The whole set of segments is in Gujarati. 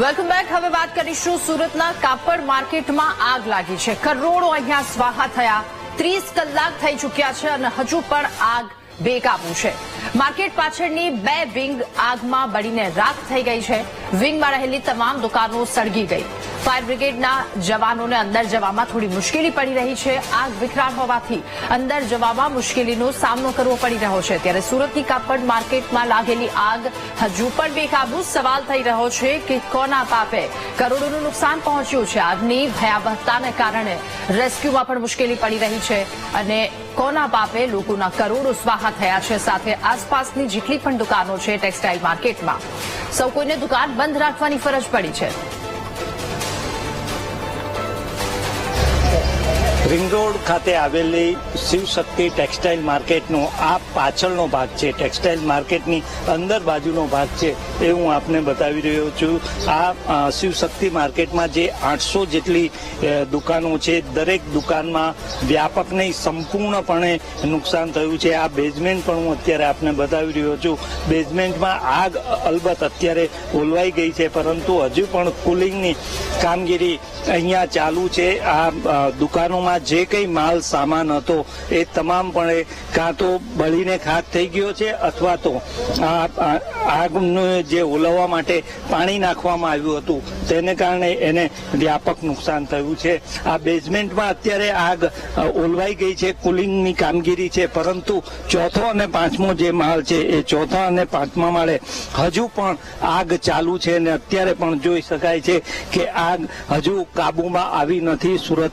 વેલકમ બેક હવે વાત કરીશું સુરતના કાપડ માર્કેટમાં આગ લાગી છે. કરોડો અહીંયા સ્વાહા થયા. ત્રીસ કલાક થઈ ચૂક્યા છે અને હજુ પણ આગ બેકાબુ છે. માર્કેટ પાછળની બે વિંગ આગમાં બળીને રાખ થઈ ગઈ છે. વિંગમાં રહેલી તમામ દુકાનો સળગી ગઈ. ફાયર બ્રિગેડના જવાનોને અંદર જવામાં થોડી મુશ્કેલી પડી રહી છે. આગ વિકરાળ હોવાથી અંદર જવામાં મુશ્કેલીનો સામનો કરવો પડી રહ્યો છે. ત્યારે સુરતની કાપડ માર્કેટમાં લાગેલી આગ હજુ પણ બેકાબૂ સવાલ થઈ રહ્યો છે કે કોના પાપે કરોડોનું નુકસાન પહોંચ્યું છે. આગની ભયાવહતાને કારણે રેસ્ક્યુમાં પણ મુશ્કેલી પડી રહી છે અને કોના પાપે લોકોના કરોડો સ્વાહા થયા છે. સાથે આસપાસની જેટલી પણ દુકાનો છે ટેક્સટાઇલ માર્કેટમાં. સૌ કોઈને દુકાન બંધ રાખવાની ફરજ પડી છે. રિંગ રોડ ખાતે આવેલી શિવશક્તિ ટેક્સટાઇલ માર્કેટનો આ પાછળનો ભાગ છે. ટેક્સટાઇલ માર્કેટની અંદર બાજુનો ભાગ છે એ હું આપને બતાવી રહ્યો છું. આ શિવશક્તિ માર્કેટમાં જે આઠસો જેટલી દુકાનો છે દરેક દુકાનમાં વ્યાપક નહીં સંપૂર્ણપણે નુકસાન થયું છે. આ બેઝમેન્ટ પણ હું અત્યારે આપને બતાવી રહ્યો છું. બેઝમેન્ટમાં આગ અલબત્ત અત્યારે ઓલવાઈ ગઈ છે પરંતુ હજુ પણ કુલિંગની કામગીરી અહીંયા ચાલુ છે. આ અ, જે કંઈ માલ, સામાન હતો, એ તમામ પણ કાં તો બળીને ખાક થઈ ગયો છે અથવા તો આ આગને જે ઓલવવા માટે પાણી નાખવામાં આવ્યું હતું, તેને કારણે એને વ્યાપક નુકસાન થયું છે. આ બેઝમેન્ટમાં અત્યારે આગ ઓલવાઈ ગઈ છે, કુલિંગની કામગીરી છે, પરંતુ ચોથો અને પાંચમો જે માલ છે, એ ચોથા અને પાંચમા માળે હજુ પણ આગ ચાલુ છે અને અત્યારે પણ જોઈ શકાય છે કે આગ હજુ કાબુમાં આવી નથી. સુરત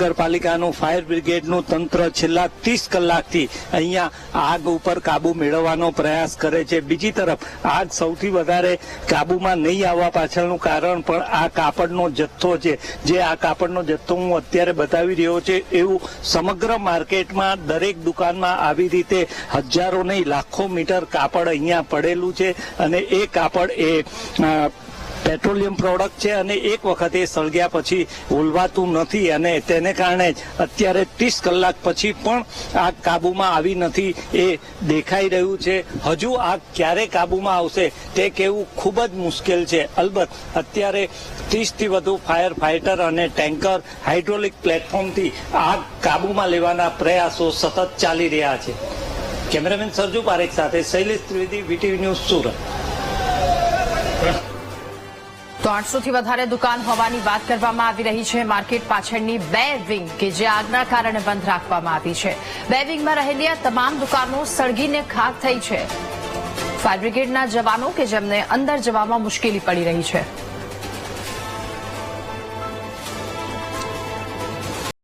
મહાનગરપાલિકાનું ફાયર બ્રિગેડનું તંત્ર છેલ્લા ત્રીસ કલાકથી અહીંયા આગ ઉપર કાબુ મેળવવાનો પ્રયાસ કરે છે. બીજી તરફ, આગ સૌથી વધારે કાબુમાં નહીં આવવા પાછળનું કારણ પણ આ કાપડનો જથ્થો છે. જે આ કાપડનો જથ્થો હું અત્યારે બતાવી રહ્યો છે, એવું સમગ્ર માર્કેટમાં દરેક દુકાનમાં આવી રીતે હજારો નહીં લાખો મીટર કાપડ અહીંયા પડેલું છે અને એ કાપડ એ પેટ્રોલિયમ પ્રોડક્ટ છે અને એક વખત એ સળગ્યા પછી ઓલવાતું નથી અને તેને કારણે અત્યારે ત્રીસ કલાક પછી પણ આગ કાબુમાં આવી નથી એ દેખાઈ રહ્યું છે. હજુ આગ ક્યારે કાબુમાં આવશે તે કહેવું ખૂબ જ મુશ્કેલ છે. અલબત્ત અત્યારે ત્રીસથી વધુ ફાયર ફાઇટર અને ટેન્કર હાઇડ્રોલિક પ્લેટફોર્મથી આગ કાબુમાં લેવાના પ્રયાસો સતત ચાલી રહ્યા છે. કેમેરામેન સરજુ પારેખ સાથે શૈલેષ ત્રિવેદી, વીટીવી ન્યૂઝ સુરત. તો આઠસોથી વધારે દુકાન હોવાની વાત કરવામાં આવી રહી છે. માર્કેટ પાછળની બે વિંગ કે જે આગના કારણે બંધ રાખવામાં આવી છે. બે વિંગમાં રહેલી આ તમામ દુકાનો સળગીને ખાક થઈ છે. ફાયર બ્રિગેડના જવાનો કે જેમને અંદર જવામાં મુશ્કેલી પડી રહી છે.